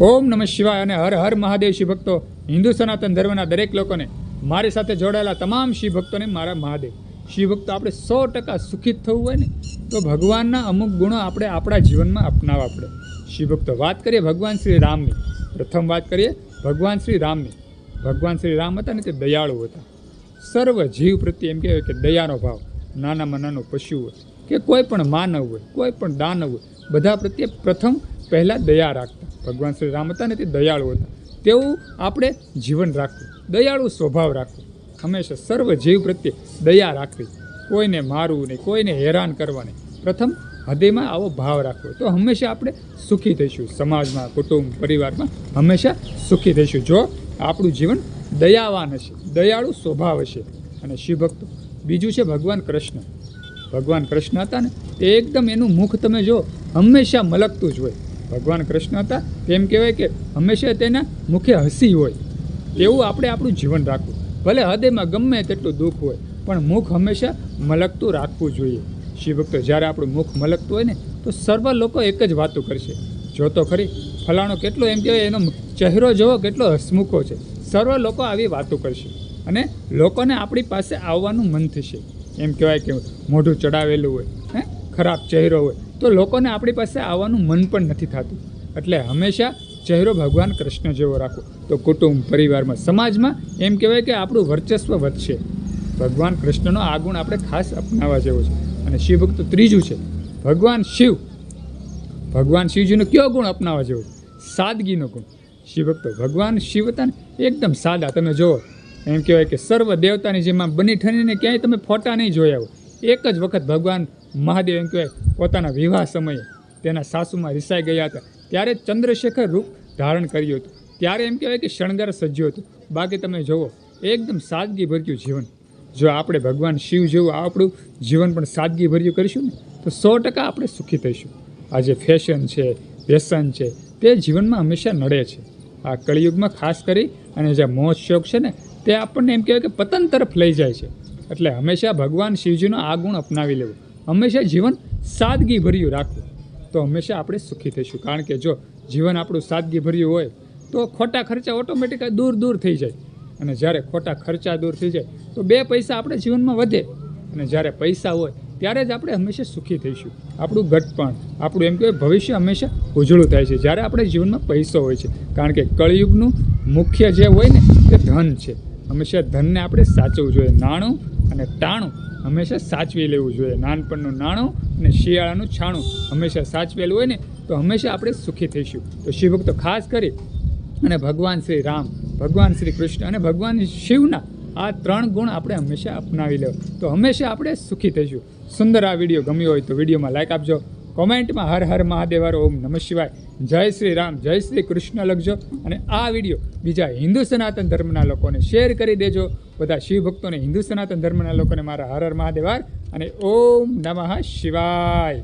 ઓમ નમઃ શિવાય અને હર હર મહાદેવ શિવ ભક્તો, હિન્દુ સનાતન ધર્મના દરેક લોકોને મારી સાથે જોડાયેલા તમામ શિવ ભક્તોને મારા મહાદેવ. શિવ ભક્તો આપણે સો ટકા સુખિત થવું હોય ને, તો ભગવાનના અમુક ગુણો આપણે આપણા જીવનમાં અપનાવવા પડે. શિવ ભક્તો, વાત કરીએ ભગવાન શ્રી રામની. પ્રથમ વાત કરીએ ભગવાન શ્રી રામની. ભગવાન શ્રી રામ હતા ને તે દયાળુ હતા. સર્વ જીવ પ્રત્યે એમ કહેવાય કે દયાનો ભાવ. નાનામાં નાનો પશુ હોય કે કોઈ પણ માનવ હોય, કોઈ પણ દાનવ હોય, બધા પ્રત્યે પ્રથમ પહેલાં દયા રાખતા. ભગવાન શ્રી રામ હતા ને તે દયાળુ હતા. તેવું આપણે જીવન રાખવું, દયાળુ સ્વભાવ રાખવો. હંમેશા સર્વ જીવ પ્રત્યે દયા રાખવી. કોઈને મારવું નહીં, કોઈને હેરાન કરવા નહીં પ્રથમ હૃદયમાં આવો ભાવ રાખવો. તો હંમેશા આપણે સુખી થઈશું. સમાજમાં, કુટુંબ, પરિવારમાં હંમેશા સુખી થઈશું. જો આપણું જીવન દયાવાન હશે, દયાળુ સ્વભાવ હશે. અને શિવભક્તો, બીજું છે ભગવાન કૃષ્ણ. ભગવાન કૃષ્ણ હતા ને એકદમ એનું મુખ તમે જો હંમેશા મલકતું જ હોય. ભગવાન કૃષ્ણ હતા, તેમ કહેવાય કે હંમેશા તેના મુખે હસી હોય. તેવું આપણે આપણું જીવન રાખવું. ભલે હૃદયમાં ગમે તેટલું દુઃખ હોય, પણ મુખ હંમેશા મલકતું રાખવું જોઈએ. શિવભક્તો, જ્યારે આપણું મુખ મલકતું હોય ને, તો સર્વ લોકો એક જ વાતો કરશે. જો તો ખરી, ફલાણો કેટલો એમ કહેવાય, એનો ચહેરો જોવો કેટલો હસમુખો છે. સર્વ લોકો આવી વાતો કરશે અને લોકોને આપણી પાસે આવવાનું મન થશે. એમ કહેવાય કે મોઢું ચડાવેલું હોય, હે? ખરાબ ચહેરો હોય તો લોકોને આપણી પાસે આવવાનું મન પણ નથી થતું. એટલે હંમેશા ચહેરો ભગવાન કૃષ્ણ જેવો રાખો તો કુટુંબ, પરિવારમાં, સમાજમાં એમ કહેવાય કે આપણું વર્ચસ્વ વધશે. ભગવાન કૃષ્ણનો આ ગુણ આપણે ખાસ અપનાવવા જેવો છે. અને શિવભક્ત ત્રીજું છે, ભગવાન શિવ. ભગવાન શિવજીનો કયો ગુણ અપનાવવા જેવો સાદગીનો ગુણ. શિવભક્તો ભગવાન શિવ હતા ને, એકદમ સાદા. તમે જુઓ, એમ કહેવાય કે સર્વ દેવતાની જેમાં બની ઠણીને ક્યાંય તમે ફોટા નહીં જોયા હોય. એક જ વખત ભગવાન મહાદેવ એમ કહેવાય પોતાના વિવાહ સમયે તેના સાસુમાં રિસાઈ ગયા હતા. ત્યારે ચંદ્રશેખર રૂપ ધારણ કર્યું હતું. ત્યારે એમ કહેવાય કે શણગાર સજ્યો હતું. બાકી તમે જુઓ, એકદમ સાદગીભર્યું જીવન. જો આપણે ભગવાન શિવ જેવું આપણું જીવન પણ સાદગીભર્યું કરીશું ને, તો સો ટકા આપણે સુખી થઈશું. આ જે ફેશન છે વ્યસન છે, તે જીવનમાં હંમેશા નડે છે. આ કળિયુગમાં ખાસ કરી અને જે મોજ શોખ છે ને, તે આપણને એમ કહેવાય કે પતન તરફ લઈ જાય છે. એટલે હંમેશા ભગવાન શિવજીનો આ ગુણ અપનાવી લેવું. હંમેશા જીવન સાદગી ભર્યું રાખવું. તો હંમેશા આપણે સુખી થઈશું. કારણ કે જો જીવન આપણું સાદગી ભર્યું હોય, તો ખોટા ખર્ચા ઓટોમેટિક દૂર દૂર થઈ જાય. અને જ્યારે ખોટા ખર્ચા દૂર થઈ જાય, તો બે પૈસા આપણે જીવનમાં વધે. અને જ્યારે પૈસા હોય, ત્યારે જ આપણે હંમેશા સુખી થઈશું. આપણું ઘટપણ, આપણું એમ કહેવાય ભવિષ્ય હંમેશા ઉજળું થાય છે. જ્યારે આપણે જીવનમાં પૈસો હોય છે, કારણ કે કળિયુગનું મુખ્ય જે હોય ને તે ધન છે. હંમેશા ધનને આપણે સાચવવું જોઈએ. નાણું અને ટાણું હંમેશા સાચવી લેવું જોઈએ. નાનપણનું નાણું અને શિયાળાનું છાણું હંમેશા સાચવેલું હોય ને, તો હંમેશા આપણે સુખી થઈશું. તો શિવભક્તો ખાસ કરી અને ભગવાન શ્રી રામ, ભગવાન શ્રી કૃષ્ણ અને ભગવાન શિવના આ ત્રણ ગુણ આપણે હંમેશા અપનાવી લેવા. તો હંમેશા આપણે સુખી થઈશું. સુંદર આ વીડિયો ગમ્યો હોય તો વિડીયોમાં લાઇક આપજો. કોમેન્ટમાં હર હર મહાદેવર, ઓમ નમઃ શિવાય. જય શ્રી રામ, જય શ્રી કૃષ્ણ લખજો. અને આ વીડિયો બીજા હિન્દુ સનાતન ધર્મના લોકોને શેર કરી દેજો. બધા શિવ ભક્તોને હિન્દુ સનાતન ધર્મના લોકોને મારા હર હર મહાદેવાર અને ઓમ નમઃ શિવાય.